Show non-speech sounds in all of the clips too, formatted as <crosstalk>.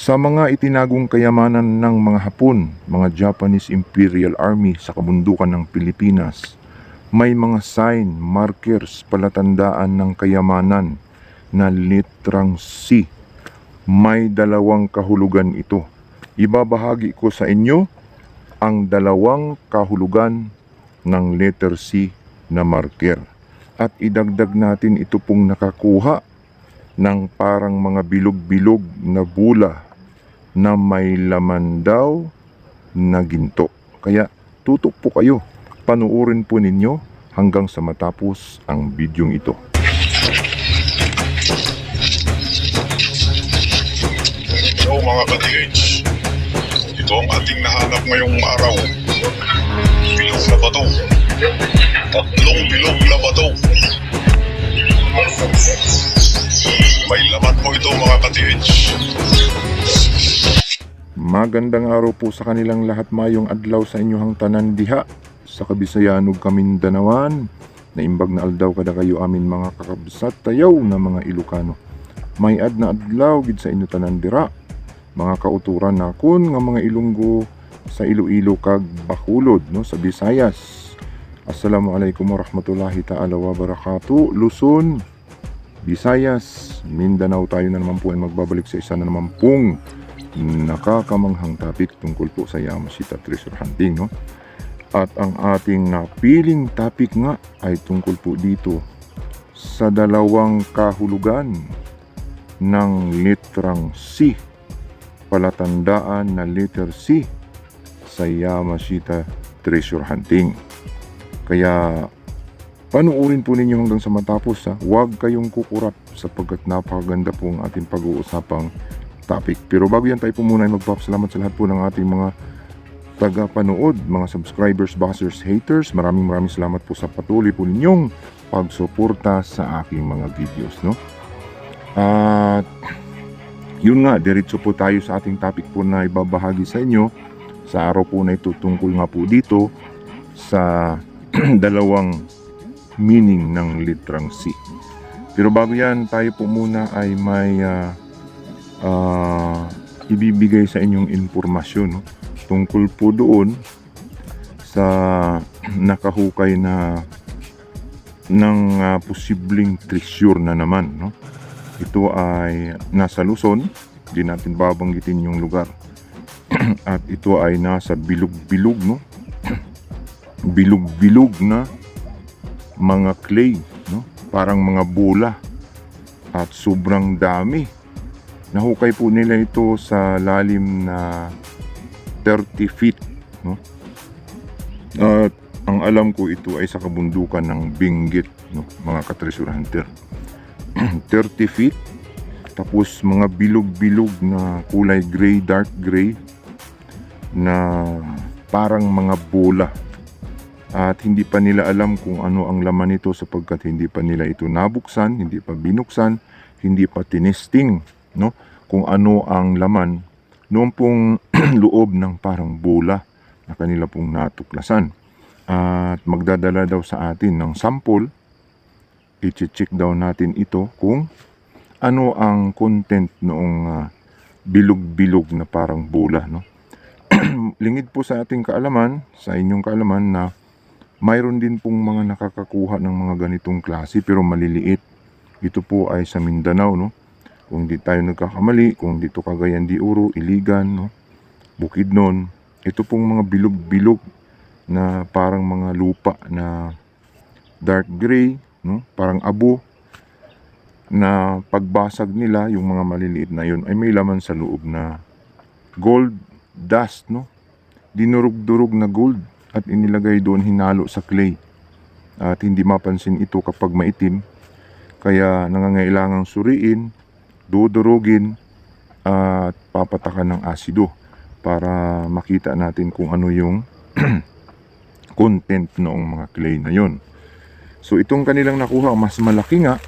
Sa mga itinagong kayamanan ng mga Hapon, mga Japanese Imperial Army sa kabundukan ng Pilipinas, may mga sign, markers, palatandaan ng kayamanan na litrang C. May dalawang kahulugan ito. Ibabahagi ko sa inyo ang dalawang kahulugan ng letter C na marker. At idagdag natin ito pong nakakuha ng parang mga bilog-bilog na bula na may laman daw na ginto. Kaya tutok po kayo. Panuorin po ninyo hanggang sa matapos ang bidyong ito. So mga ka-DH, ito ang ating nahanap ngayong araw. Bilog na bato. Tatlong bilog na bato. May laman po ito mga ka-DH. Magandang araw po sa kanilang lahat mayong adlaw sa inyong tanan diha sa Kabisayan ug Kamindanawan. Naimbag na aldaw kada kayo amin mga kakabsat tayaw na mga Ilocano. May ad na adlaw gid sa inyo tanan dira. Mga kauturan nakon nga mga Ilonggo sa Iloilo kag Bacolod no sa Visayas. Assalamualaikum warahmatullahi taala wabarakatuh. Luzon, Visayas, Mindanao tayo na naman po ay magbabalik sa isa na naman pong nakakamanghang topic tungkol po sa Yamashita treasure hunting no? At ang ating napiling topic nga ay tungkol po dito sa dalawang kahulugan ng litrang C palatandaan na letter C sa Yamashita treasure hunting kaya panuorin po ninyo hanggang sa matapos ha? Huwag kayong kukurap sapagkat napakaganda po ang ating pag-uusapang topic. Pero bago yan tayo po muna ay magpapasalamat sa lahat po ng ating mga taga-panood, mga subscribers, bashers, haters. Maraming maraming salamat po sa patuloy po ninyong pagsuporta sa aking mga videos. No? At yun nga, diretso po tayo sa ating topic po na ibabahagi sa inyo. Sa araw po na ito tungkol nga po dito sa <clears throat> dalawang meaning ng litrang C. Pero bago yan, tayo po muna ay may ah, ah, ibibigay sa inyong informasyon no? tungkol po doon sa <clears throat> nakahukay na ng ah, posibleng treasure na naman no? Ito ay nasa Luzon. Di natin babanggitin yung lugar. <clears throat> At ito ay nasa bilog-bilog no? <clears throat> Bilog-bilog na mga clay no? Parang mga bola. At sobrang dami Nahukay po nila ito sa lalim na 30 feet. No? At ang alam ko ito ay sa kabundukan ng Benguet, no? mga ka-treasure hunter. 30 feet, tapos mga bilog-bilog na kulay gray, dark gray, na parang mga bola. At hindi pa nila alam kung ano ang laman nito sapagkat hindi pa nila ito nabuksan, hindi pa binuksan, hindi pa tinesting no? Kung ano ang laman noong pong <clears throat> loob ng parang bola na kanila pong natuklasan. At magdadala daw sa atin ng sample. I-check daw natin ito kung ano ang content noong ah, bilog-bilog na parang bola. No? <clears throat> Lingid po sa ating kaalaman, sa inyong kaalaman na mayroon din pong mga nakakakuha ng mga ganitong klase pero maliliit. Ito po ay sa Mindanao, no? Kung di tayo nagkakamali, kung dito Cagayan de Oro, Iligan, no? Bukidnon, ito pong mga bilog-bilog na parang mga lupa na dark gray, no? parang abo, na pagbasag nila, yung mga maliliit na yun, ay may laman sa loob na gold dust, no? Dinurog-durog na gold at inilagay doon hinalo sa clay. At hindi mapansin ito kapag maitim. Kaya nangangailangang suriin, dudurugin at papatakan ng asido para makita natin kung ano yung <clears throat> content noong mga clay na yon. So itong kanilang nakuha mas malaki nga.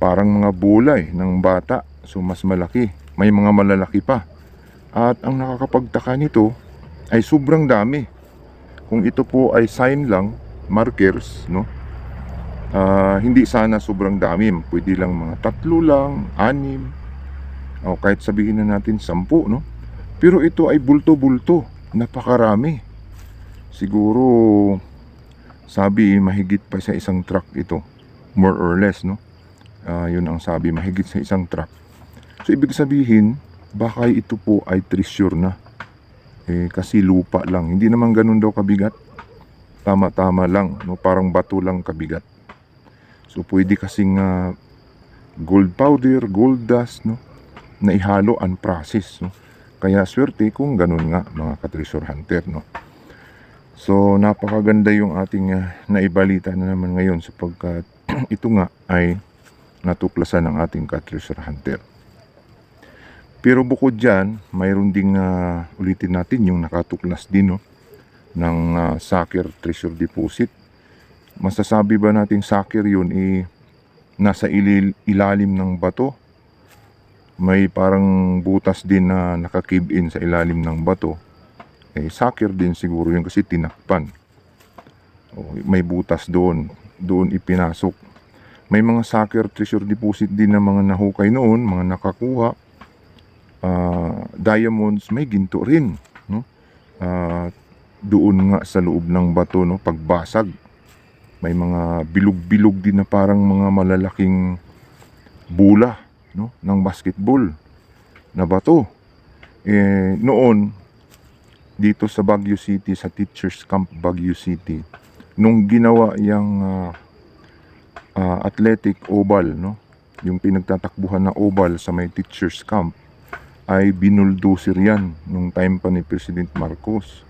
Parang mga bulay ng bata. So mas malaki. May mga malalaki pa. At ang nakakapagtaka nito ay sobrang dami. Kung ito po ay sign lang markers no Ah, hindi sana sobrang dami. Pwede lang mga tatlo lang, anim. O kahit sabihin na natin sampu, no? Pero ito ay bulto-bulto. Napakarami. Siguro, sabi mahigit pa sa isang truck ito. More or less, no? Ah, yun ang sabi, mahigit sa isang truck. So, ibig sabihin, baka ito po ay treasure na. Eh, kasi lupa lang. Hindi naman ganun daw kabigat. Tama-tama lang, no? Parang bato lang kabigat. So, pwede kasing ah, gold powder, gold dust, no? Na ihalo unprocessed, no? Kaya swerte kung ganun nga mga ka-treasure hunter, no? So, napakaganda yung ating ah, naibalita na naman ngayon sapagkat <clears throat> ito nga ay natuklasan ng ating ka-treasure hunter. Pero bukod dyan, mayroon ding ah, ulitin natin yung nakatuklas din no, ng ah, Saker Treasure Deposit. Masasabi ba nating Saker yun eh, nasa ilil- ilalim ng bato? May parang butas din na nakakib in sa ilalim ng bato. Eh, Saker din siguro yun kasi tinakpan. O, may butas doon. Doon ipinasok. May mga Saker Treasure Deposit din na mga nahukay noon, mga nakakuha ah, diamonds may ginto rin no Ah, doon nga sa loob ng bato no pagbasag may mga bilog-bilog din na parang mga malalaking bula no ng basketball na bato eh noon dito sa Baguio City sa Teachers Camp Baguio City nung ginawa yung ah, ah, athletic oval no yung pinagtatakbuhan na oval sa may teachers camp ay binuldoser yan nung time pa ni President Marcos.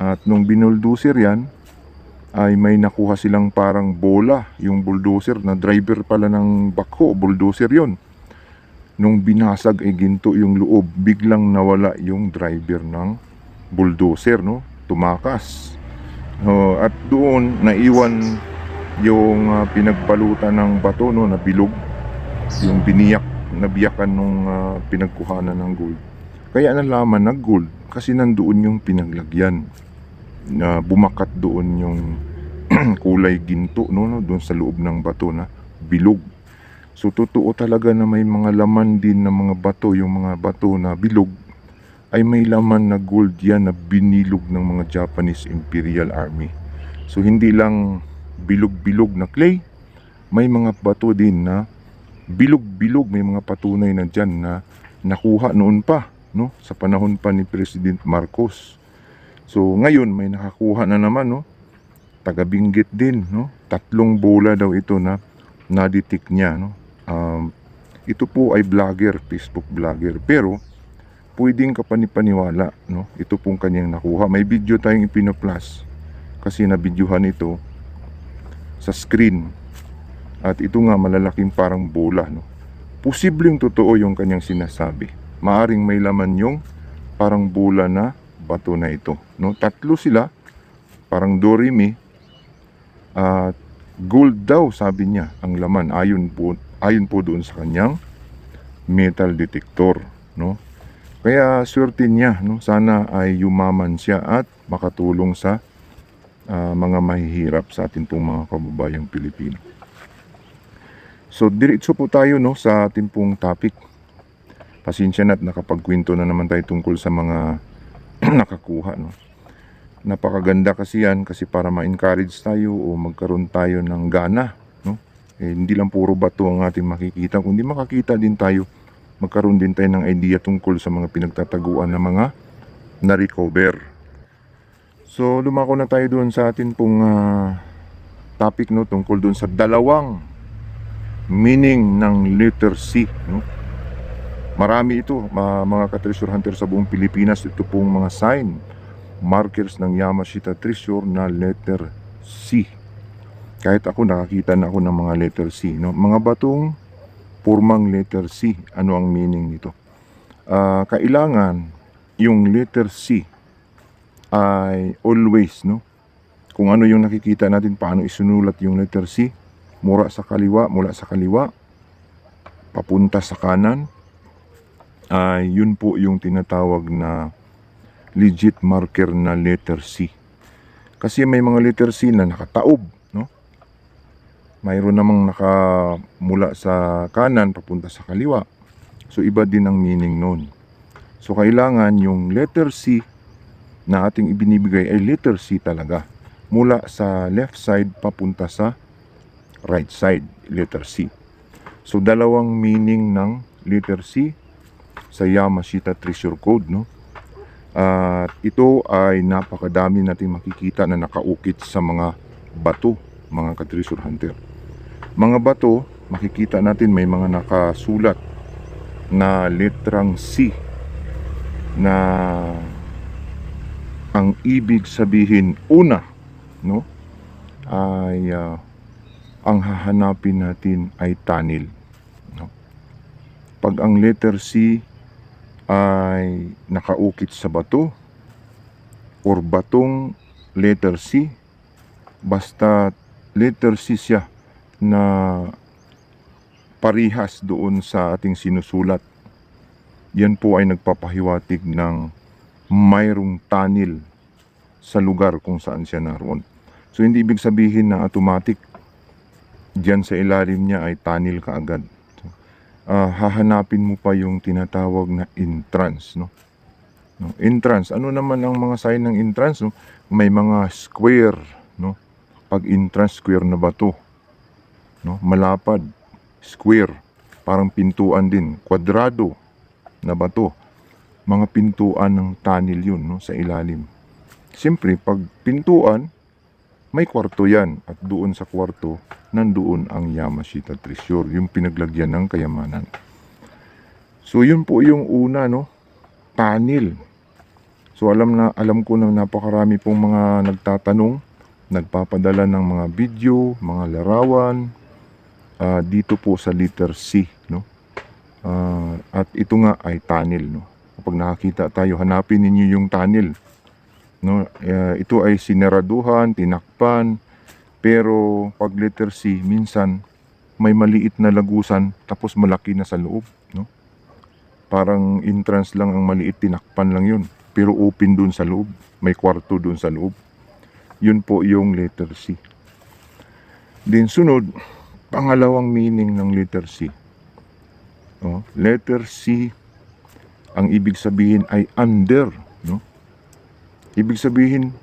At nung binuldoser yan, ay may nakuha silang parang bola, yung bulldozer na driver pala ng bako, bulldozer yon. Nung binasag ay ginto yung loob, biglang nawala yung driver ng bulldozer, no? Tumakas. Oh, at doon naiwan yung ah, pinagbalutan ng bato no na bilog yung biniyak nabiyakan nung ah, pinagkuhanan ng gold. Kaya nalaman na gold kasi nandoon yung pinaglagyan. Na bumakat doon yung <clears throat> kulay ginto no, no doon sa loob ng bato na bilog. So totoo talaga na may mga laman din na mga bato, yung mga bato na bilog ay may laman na gold yan na binilog ng mga Japanese Imperial Army. So hindi lang bilog-bilog na clay, may mga bato din na bilog-bilog may mga patunay na dyan na nakuha noon pa no sa panahon pa ni President Marcos. So ngayon may nakakuha na naman no taga Benguet din no tatlong bola daw ito na naditik niya no. Um, ito po ay vlogger, Facebook vlogger pero pwedeng kapanipaniwala no ito pong kanyang nakuha. May video tayong ipino-plus kasi na-videohan ito sa screen at ito nga malalaking parang bola, no? Posibleng totoo yung kanyang sinasabi. Maaring may laman yung parang bola na bato na ito, no? Tatlo sila, parang dorimi, at gold daw sabi niya ang laman ayon po ayon po doon sa kanyang metal detector, no? Kaya swerte niya, no? Sana ay yumaman siya at makatulong sa ah, mga mahihirap sa ating pong mga kababayang Pilipino. So diretso po tayo no sa ating pong topic. Pasensya na at nakapagkwento na naman tayo tungkol sa mga <clears throat> nakakuha no. Napakaganda kasi yan kasi para ma-encourage tayo o magkaroon tayo ng gana no. Eh, hindi lang puro bato ang ating makikita kundi makakita din tayo magkaroon din tayo ng idea tungkol sa mga pinagtataguan na mga na-recover. So lumako na tayo doon sa atin pong ah, topic no tungkol doon sa dalawang meaning ng letter C. No? Marami ito, mga ka-treasure hunter sa buong Pilipinas. Ito pong mga sign, markers ng Yamashita Treasure na letter C. Kahit ako nakakita na ako ng mga letter C. No? Mga batong purmang letter C. Ano ang meaning nito? Ah, kailangan yung letter C ay always, no? Kung ano yung nakikita natin, paano isunulat yung letter C, mura sa kaliwa, mula sa kaliwa, papunta sa kanan, ay yun po yung tinatawag na legit marker na letter C. Kasi may mga letter C na nakataob, no? Mayroon namang naka mula sa kanan papunta sa kaliwa. So iba din ang meaning nun. So kailangan yung letter C na ating ibinibigay ay letter C talaga. Mula sa left side papunta sa right side, letter C. So dalawang meaning ng letter C sa Yamashita Treasure Code, no? At ito ay napakadami nating makikita na nakaukit sa mga bato, mga ka-treasure hunter. Mga bato, makikita natin may mga nakasulat na letrang C na ang ibig sabihin una, no? Ay ah, ang hahanapin natin ay tunnel. No? Pag ang letter C ay nakaukit sa bato or batong letter C, basta letter C siya na parihas doon sa ating sinusulat. Yan po ay nagpapahiwatig ng mayroong tunnel sa lugar kung saan siya naroon. So hindi ibig sabihin na automatic diyan sa ilalim niya ay tunnel kaagad. Ah, hahanapin mo pa yung tinatawag na entrance, no? no? Entrance, ano naman ang mga sign ng entrance, no? May mga square, no? Pag entrance square na bato, no? Malapad, square, parang pintuan din, kwadrado na bato. Mga pintuan ng tunnel yun, no? Sa ilalim. Siyempre, pag pintuan, may kwarto yan at doon sa kwarto nandoon ang Yamashita Treasure, yung pinaglagyan ng kayamanan. So yun po yung una no, tunnel. So alam na alam ko na napakarami pong mga nagtatanong, nagpapadala ng mga video, mga larawan ah, dito po sa letter C no. Ah, at ito nga ay tunnel no. Kapag nakakita tayo, hanapin ninyo yung tunnel no? Eh, ito ay sineraduhan tinakpan pero pag letter C minsan may maliit na lagusan tapos malaki na sa loob no? Parang entrance lang ang maliit tinakpan lang yun pero open dun sa loob may kwarto dun sa loob. Yun po yung letter C. Din sunod pangalawang meaning ng letter C. Oh, letter C ang ibig sabihin ay under. no Ibig sabihin,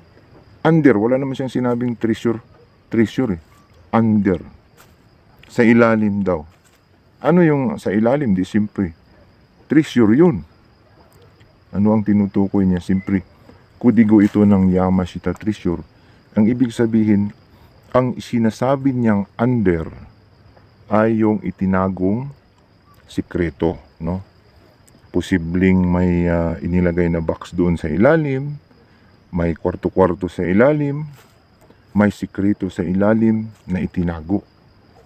under. Wala naman siyang sinabing treasure. Treasure eh. Under. Sa ilalim daw. Ano yung sa ilalim? Di simpre. Treasure yun. Ano ang tinutukoy niya? Simpre. Kudigo ito ng Yamashita Treasure. Ang ibig sabihin, ang sinasabi niyang under ay yung itinagong sikreto, no? Posibleng may ah, inilagay na box doon sa ilalim, may kwarto-kwarto sa ilalim, may sikreto sa ilalim na itinago.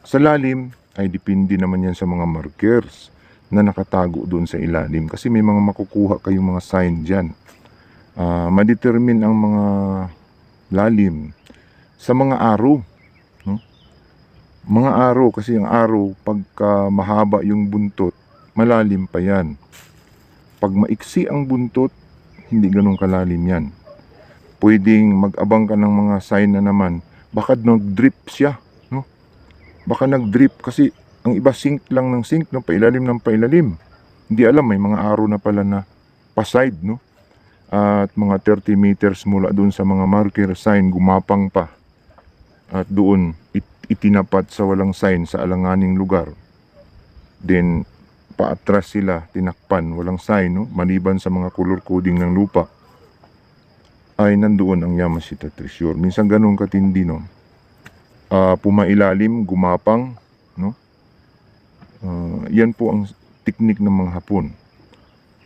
Sa lalim ay depende naman yan sa mga markers na nakatago doon sa ilalim kasi may mga makukuha kayong mga sign dyan. Ah, madetermine ang mga lalim sa mga araw. No? Mga araw kasi ang araw pagka mahaba yung buntot, malalim pa yan. Pag maiksi ang buntot, hindi ganun kalalim yan pwedeng mag-abang ka ng mga sign na naman. Baka nag-drip siya no? Baka nag-drip kasi ang iba sink lang ng sink no? Pailalim ng pailalim. Hindi alam may mga araw na pala na pa-side no? At mga 30 meters mula doon sa mga marker sign gumapang pa. At doon it- itinapat sa walang sign sa alanganing lugar. Then paatras sila tinakpan walang sign no? Maliban sa mga color coding ng lupa ay nandoon ang Yamashita Treasure. Minsan ganun katindi, no? Ah, pumailalim, gumapang, no? Ah, yan po ang teknik ng mga Hapon.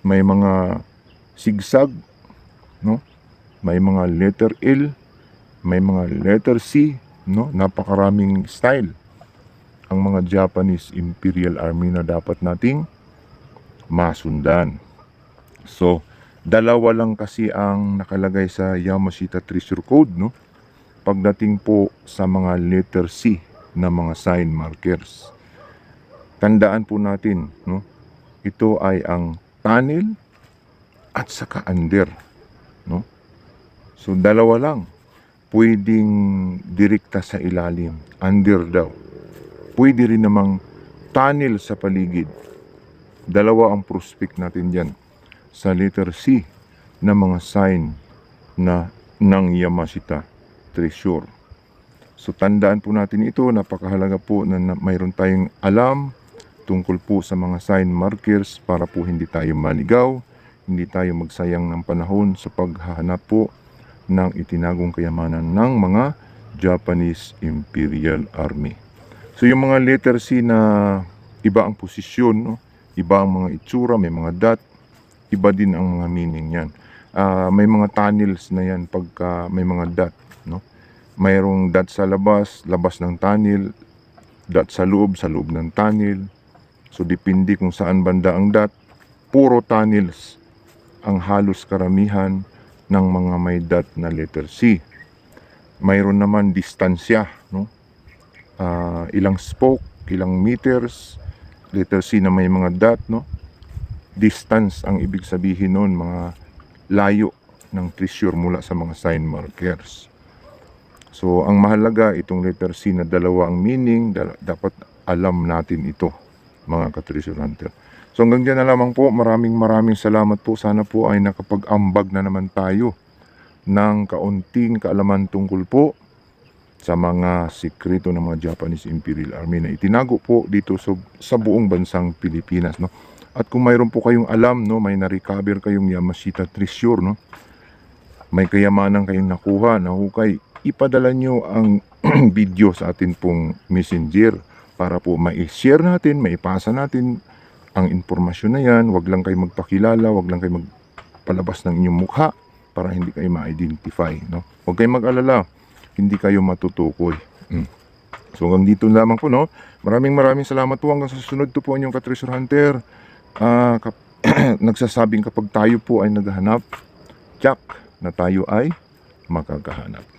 May mga sigsag, no? May mga letter L, may mga letter C, no? Napakaraming style ang mga Japanese Imperial Army na dapat nating masundan. So, dalawa lang kasi ang nakalagay sa Yamashita Treasure Code, no? Pagdating po sa mga letter C na mga sign markers. Tandaan po natin, no? Ito ay ang tunnel at saka under, no? So dalawa lang. Pwedeng direkta sa ilalim, under daw. Pwede rin namang tunnel sa paligid. Dalawa ang prospect natin dyan. Sa letter C na mga sign na ng Yamashita Treasure. So tandaan po natin ito, napakahalaga po na, mayroon tayong alam tungkol po sa mga sign markers para po hindi tayo maligaw, hindi tayo magsayang ng panahon sa paghahanap po ng itinagong kayamanan ng mga Japanese Imperial Army. So yung mga letter C na iba ang posisyon, no? iba ang mga itsura, may mga dot, iba din ang mga meaning yan. Ah, may mga tunnels na yan pagka may mga dot. No? Mayroong dot sa labas, labas ng tunnel, dot sa loob, sa loob ng tunnel. So depende kung saan banda ang dot. Puro tunnels ang halos karamihan ng mga may dot na letter C. Mayroon naman distansya, no? Ah, ilang spoke, ilang meters, letter C na may mga dot, no? Distance ang ibig sabihin noon, mga layo ng treasure mula sa mga sign markers. So, ang mahalaga itong letter C na dalawa ang meaning, dapat alam natin ito, mga ka-treasure hunter. So, hanggang dyan na lamang po. Maraming maraming salamat po. Sana po ay nakapag-ambag na naman tayo ng kaunting kaalaman tungkol po sa mga sikreto ng mga Japanese Imperial Army na itinago po dito sa, sa buong bansang Pilipinas. No? At kung mayroon po kayong alam, no, may na-recover kayong Yamashita Treasure, no? may kayamanan kayong nakuha, nahukay, ipadala nyo ang <clears throat> video sa atin pong messenger para po ma-share natin, maipasa natin ang impormasyon na yan. Huwag lang kayo magpakilala, huwag lang kayo magpalabas ng inyong mukha para hindi kayo ma-identify. No? Huwag kayong mag-alala, hindi kayo matutukoy. Mm. So hanggang dito lamang po, no? Maraming maraming salamat po hanggang sa susunod to po inyong ka-treasure hunter. Ah, kap- <clears throat> nagsasabing kapag tayo po ay naghahanap, tsak na tayo ay makakahanap.